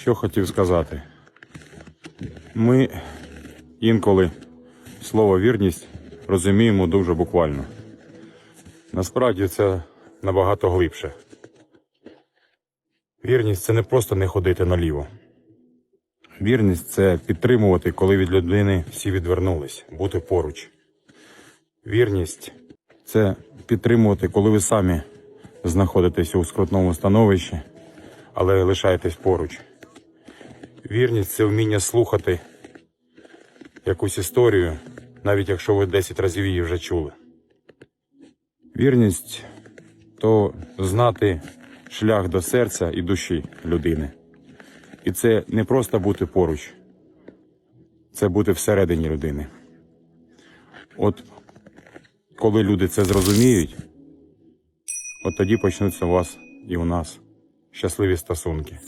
Що хотів сказати? Ми інколи слово вірність розуміємо дуже буквально. Насправді це набагато глибше. Вірність це не просто не ходити наліво. Вірність це підтримувати, коли від людини всі відвернулись, бути поруч. Вірність це підтримувати, коли ви самі знаходитесь у скрутному становищі, але лишаєтесь поруч. Вірність це вміння слухати якусь історію, навіть якщо ви 10 разів її вже чули. Вірність то знати шлях до серця і душі людини. І це не просто бути поруч, це бути всередині людини. От коли люди це зрозуміють, от тоді почнуться у вас і у нас щасливі стосунки.